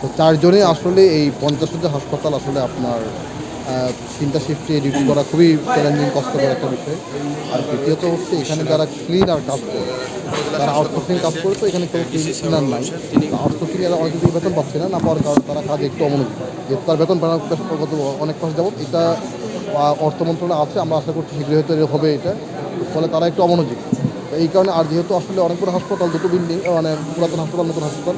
তো চারজনে আসলে এই পঞ্চাশ হাসপাতাল আসলে আপনার তিনটা শিফটে ডিউটি করা খুবই চ্যালেঞ্জিং কষ্টকর একটা বিষয়। আর দ্বিতীয়ত হচ্ছে এখানে যারা ক্লিনার কাজ করে, তারা আউটসোর্সিং কাজ করে, তো এখানে কেউ ক্লিনার নাই। আউটসোর্সিং এরা অনেক দিকে বেতন পাচ্ছে না না পাওয়ার কারণে তারা কাজ একটু অমনোযোগী। যেহেতু তার বেতন গত অনেক মাস যাবত এটা অর্থ মন্ত্রণালয় আছে, আমরা আশা করছি শীঘ্রই হয়তো হবে এটা। ফলে তারা একটু অমনোযোগী। এই কারণে আর যেহেতু আসলে অনেকগুলো হাসপাতাল, দুটো বিল্ডিং মানে পুরাতন হাসপাতাল, নতুন হাসপাতাল,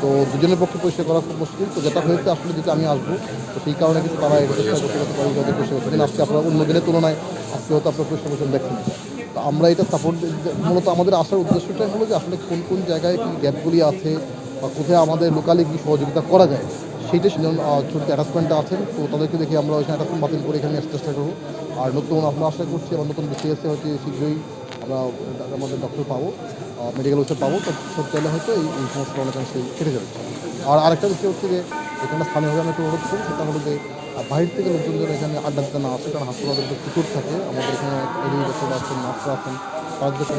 তো দুজনের পক্ষে পরিষ্কার করা খুব মুশকিল। তো যেটা হয়েছে আসলে যেটা আমি আসব, তো সেই কারণে কিন্তু তারা চেষ্টা করতে পারি, যাতে পরিষ্কার করতে আজকে আপনারা অন্য দিনের তুলনায় আজকে হয়তো আপনার পরিষ্কার পরিচ্ছন্ন দেখছেন তো আমরা এটা সাপোর্ট মূলত আমাদের আসার উদ্দেশ্যটাই হলো যে আসলে কোন কোন জায়গায় কী গ্যাপগুলি আছে বা কোথায় আমাদের লোকালি কী সহযোগিতা করা যায়, সেইটা যেমন ছোট অ্যাটাচমেন্টটা আছেন তো তাদেরকে দেখে আমরা ওইখানে অ্যাটাচমেন্ট বাতিল করে এখানে চেষ্টা করব। আর নতুন আমরা আশা করছি, আবার নতুন বিসিএসে হয়তো শীঘ্রই আমরা আমাদের ডক্টর পাবো মেডিকেল অফিসার পাবো, তো চাইলে হয়তো এই এই সমস্যাটা অনেকাংশেই কেটে যাবে। আর আরেকটা বিষয় হচ্ছে যে এখানে স্থানীয়ভাবে আমি একটু অনুরোধ করি, সেটা হলো যে বাইরে থেকে লোকজন যেন এখানে আড্ডা দিতে না আসে, কারণ হাসপাতালের যে কুকুর থাকে, আমাদের এখানে এডিও ডক্টর আছেন নার্সরা আছেন তারা যাতে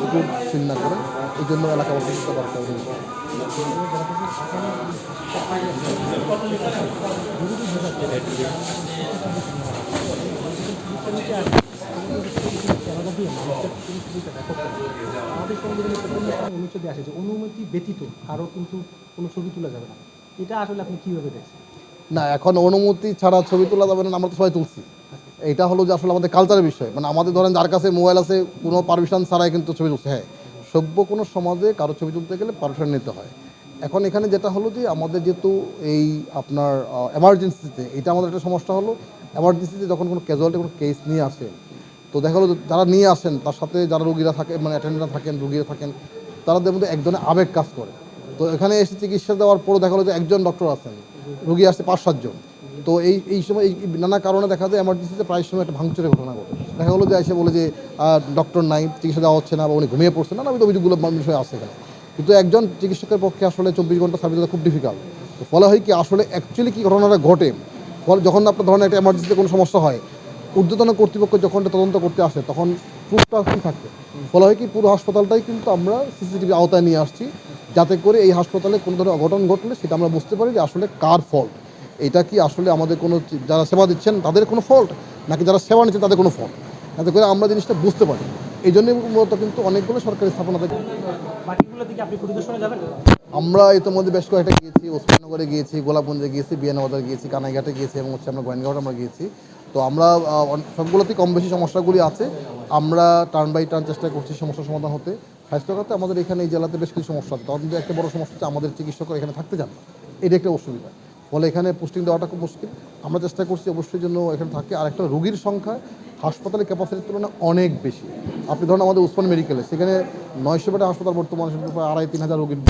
কুকুর ফিল না করে, এই জন্য এলাকাবাসী দিতে পারতে হবে আমাদের একটা অনুচ্ছেদে যে অনুমতি ব্যতীত কারও কিন্তু কোনো ছবি তোলা যাবে না এটা আসলে আপনি কীভাবে দেখছেন না এখন অনুমতি ছাড়া ছবি তোলা যাবে না, আমরা তো সবাই তুলছি। এটা হলো যে আসলে আমাদের কালচারের বিষয়। মানে আমাদের ধরেন যার কাছে মোবাইল আছে, কোনো পারমিশন ছাড়াই কিন্তু ছবি তুলছে। হ্যাঁ সভ্য কোনো সমাজে কারও ছবি তুলতে গেলে পারমিশন নিতে হয়। এখন এখানে যেটা হলো যে আমাদের যেহেতু এই আপনার এমার্জেন্সিতে এটা আমাদের একটা সমস্যা হলো। এমার্জেন্সিতে যখন কোনো ক্যাজুয়ালিটি কোনো কেস নিয়ে আসে তো দেখা গেলো যারা নিয়ে আসেন, তার সাথে যারা রুগীরা থাকে মানে অ্যাটেন্ডার থাকেন, রুগীরা থাকেন তাদের মধ্যে এক ধরনের আবেগ কাজ করে। তো এখানে এসে চিকিৎসা দেওয়ার পরও দেখা গেলো যে একজন ডক্টর আছেন, রুগী আসছে পাঁচ সাতজন তো এই এই সময় এই নানা কারণে দেখা যায় এমার্জেন্সিতে প্রায় সময় একটা ভাঙচুরের ঘটনা ঘটে। দেখা গেলো যে এসে বলে যে ডক্টর নাই, চিকিৎসা দেওয়া হচ্ছে না বা উনি ঘুমিয়ে পড়ছে না আমি তো অভিযোগগুলো বিষয় আছে এখানে। কিন্তু একজন চিকিৎসকের পক্ষে আসলে চব্বিশ ঘণ্টা সার্ভিস দেওয়া খুব ডিফিকাল্ট তো ফলে হয় কি, আসলে অ্যাকচুয়ালি কী ঘটনাটা ঘটে? ফলে যখন আপনার ধরেন একটা এমার্জেন্সিতে কোনো সমস্যা হয় ঊর্ধ্বতন কর্তৃপক্ষ যখন তদন্ত করতে আসে তখন প্রুফটা কি থাকে। ফলে হয় কি পুরো হাসপাতালটাই কিন্তু আমরা সিসিটিভি আওতায় নিয়ে আসছি যাতে করে এই হাসপাতালে কোনো ধরনের অঘটন ঘটলে সেটা আমরা বুঝতে পারি যে আসলে কার ফল্ট এটা কি আসলে আমাদের কোনো যারা সেবা দিচ্ছেন তাদের কোনো ফল্ট নাকি যারা সেবা নিচ্ছেন তাদের কোনো ফল্ট যাতে করে আমরা জিনিসটা বুঝতে পারি। এই জন্যই মূলত কিন্তু অনেকগুলো সরকারি স্থাপনা থেকে আমরা ইতিমধ্যে বেশ কয়েকটা গিয়েছি ওসমাননগরে গিয়েছি গোলাপগঞ্জে গিয়েছি বিয়ানবাজার গিয়েছি কানাইঘাটে গিয়েছি এবং হচ্ছে আমরা গোয়েন্দাঘাট আমরা গিয়েছি। তো আমরা সবগুলোতেই কম বেশি সমস্যাগুলি আছে। আমরা টার্ন বাই টার্ন চেষ্টা করছি সমস্যার সমাধান হতে। স্বাস্থ্যখাতে আমাদের এখানে এই জেলাতে বেশ কিছু সমস্যা আছে। মধ্যে একটা বড় সমস্যা হচ্ছে আমাদের চিকিৎসকরা এখানে থাকতে চান না। এটা একটা অসুবিধা। ফলে এখানে পোস্টিং দেওয়াটা খুব মুশকিল। আমরা চেষ্টা করছি অবশ্যই জন্য এখানে থাকে আর একটা রোগীর সংখ্যা হাসপাতালের ক্যাপাসিটির তুলনায় অনেক বেশি। আপনি ধরুন আমাদের উসমান মেডিকেলে সেখানে নয়শো বেডের হাসপাতাল বর্তমানে প্রায় আড়াই তিন হাজার রোগীর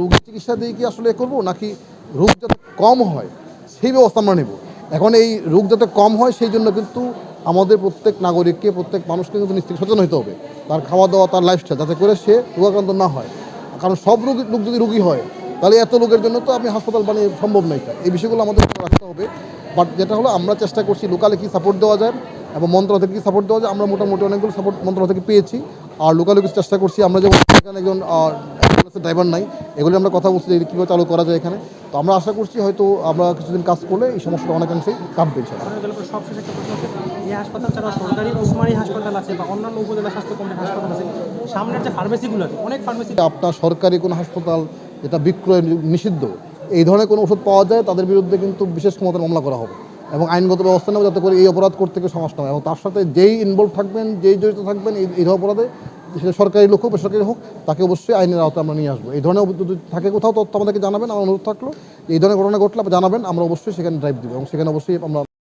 রোগীর চিকিৎসা দিয়ে কি আসলে করব? নাকি রোগ যাতে কম হয়, সেই ব্যবস্থা আমরা নেব। এখন এই রোগ যাতে কম হয়, সেই জন্য কিন্তু আমাদের প্রত্যেক নাগরিককে, প্রত্যেক মানুষকে কিন্তু নিশ্চিত সচেতন হতে হবে। তার খাওয়া দাওয়া তার লাইফস্টাইল যাতে করে সে রোগাক্রান্ত না হয়। কারণ সব রোগী, লোক যদি রোগী হয়, তাহলে এত লোকের জন্য তো আপনি হাসপাতাল বানিয়ে সম্ভব নয়। এই বিষয়গুলো আমাদের রাখতে হবে। বাট যেটা হলো, আমরা চেষ্টা করছি লোকালে কি সাপোর্ট দেওয়া যায় এবং মন্ত্রণালয় থেকে কি সাপোর্ট দেওয়া যায়। আমরা মোটামুটি অনেকগুলো সাপোর্ট মন্ত্রণালয় থেকে পেয়েছি। আর লোকালে কিছু চেষ্টা করছি। আমরা যেমন একজন ড্রাইভার নাই। এগুলি আমরা কথা বলছি যে কীভাবে চালু করা যায় এখানে। তো আমরা আশা করছি হয়তো আমরা কিছুদিন কাজ করলে এই সমস্যাটা অনেকাংশেই কাটবে এই হাসপাতাল ছাড়া সরকারি হাসপাতাল আছে বা অন্যান্য উপজেলা স্বাস্থ্য কমপ্লেক্স হাসপাতাল আছে সামনের যে ফার্মেসিগুলো আছে অনেক ফার্মেসি আপনার সরকারি কোনো হাসপাতাল যেটা বিক্রয় নিষিদ্ধ এই ধরনের কোনো ওষুধ পাওয়া যায় তাদের বিরুদ্ধে কিন্তু বিশেষ ক্ষমতার মামলা করা হবে। এবং আইনগত ব্যবস্থা নেবে যাতে করে এই অপরাধ করতে কেউ সমস্যা হয় এবং তার সাথে যেই ইনভলভ থাকবেন যেই জড়িত থাকবেন এই এই অপরাধে সেটা সরকারি লোক হোক বেসরকারি হোক, তাকে অবশ্যই আইনের আওতায় আমরা নিয়ে আসব। এই ধরনের যদি থাকে কোথাও, তথ্য আমাদেরকে জানাবেন, আমার অনুরোধ থাকল। এই ধরনের ঘটনা ঘটলে জানাবেন, আমরা অবশ্যই সেখানে ড্রাইভ দিব এবং সেখানে অবশ্যই আমরা